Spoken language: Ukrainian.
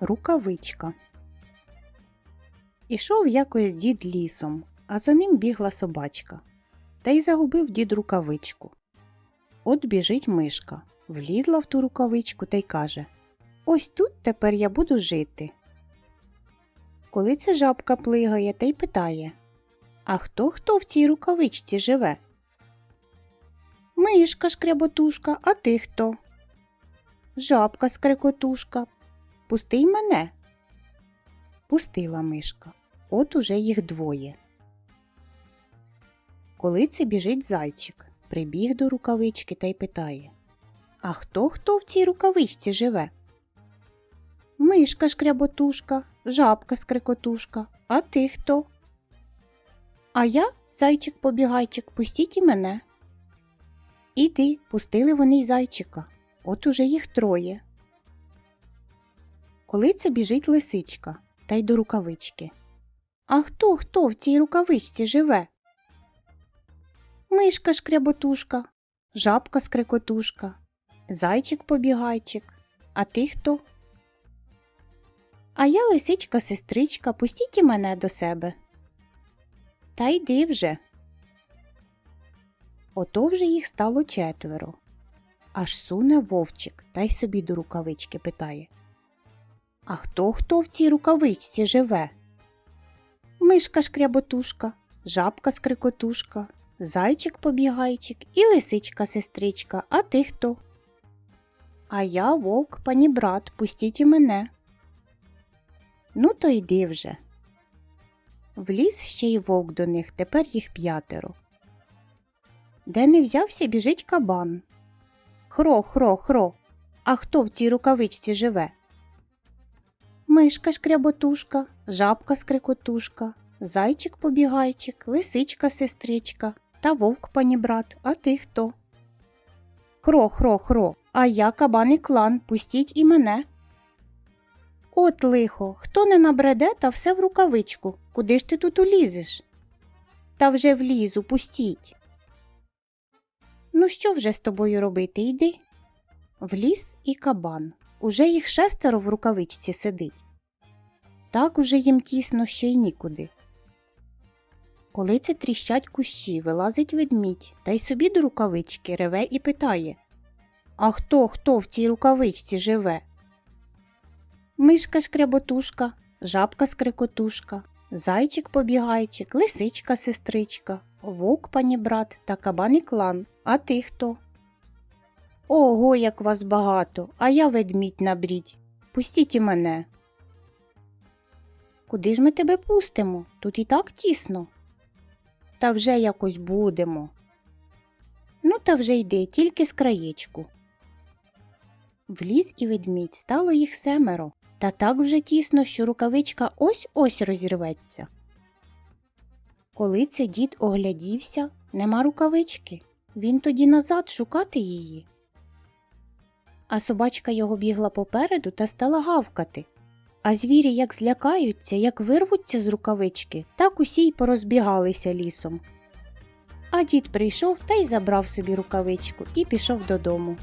Рукавичка. Ішов якось дід лісом, а за ним бігла собачка. Та й загубив дід рукавичку. От біжить мишка, влізла в ту рукавичку та й каже Ось тут тепер я буду жити. Коли ця жабка плигає та й питає А хто хто в цій рукавичці живе? Мишка шкряботушка, а ти хто? Жабка скрекотушка. Пусти й мене. Пустила мишка. От уже їх двоє. Коли це біжить зайчик, прибіг до рукавички та й питає А хто хто в цій рукавичці живе? Мишка шкряботушка, жабка скрикотушка, а ти хто? А я, зайчик побігайчик, пустіть і мене. Іди, пустили вони й зайчика. От уже їх троє. Коли це біжить лисичка та й до рукавички. А хто хто в цій рукавичці живе? Мишка шкряботушка, жабка скрикотушка, зайчик побігайчик. А ти хто? А я лисичка сестричка, пустіть і мене до себе. Та йди вже. Ото вже їх стало четверо. Аж суне вовчик та й собі до рукавички питає. А хто хто в цій рукавичці живе? Мишка шкряботушка, жабка скрикотушка, зайчик побігайчик і лисичка сестричка, а ти хто? А я вовк, пані брат, пустіть і мене. Ну, то йди вже. Вліз ще й вовк до них, тепер їх п'ятеро. Де не взявся, біжить кабан. Хро, хро, хро. А хто в цій рукавичці живе? Мишка шкряботушка, жабка скрикотушка, зайчик побігайчик, лисичка сестричка та вовк панібрат. А ти хто? Хро, хро, хро. А я кабан і клан, пустіть і мене. От лихо, хто не набреде, та все в рукавичку. Куди ж ти тут улізеш? Та вже влізу, пустіть. Ну, що вже з тобою робити? Йди. Вліз і кабан. Уже їх шестеро в рукавичці сидить. Так уже їм тісно, що й нікуди. Коли це тріщать кущі, вилазить ведмідь та й собі до рукавички реве і питає А хто хто в цій рукавичці живе? Мишка шкряботушка, жабка скрикотушка, зайчик побігайчик, лисичка сестричка, вовк панібрат та кабан і клан. А ти хто? Ого, як вас багато, а я ведмідь набрідь. Пустіть і мене. Куди ж ми тебе пустимо? Тут і так тісно. Та вже якось будемо. Ну, та вже йди, тільки з краєчку. Вліз і ведмідь, стало їх семеро, та так вже тісно, що рукавичка ось ось розірветься. Коли це дід оглядівся, нема рукавички. Він тоді назад шукати її. А собачка його бігла попереду та стала гавкати. А звірі як злякаються, як вирвуться з рукавички, так усі й порозбігалися лісом. А дід прийшов та й забрав собі рукавичку і пішов додому.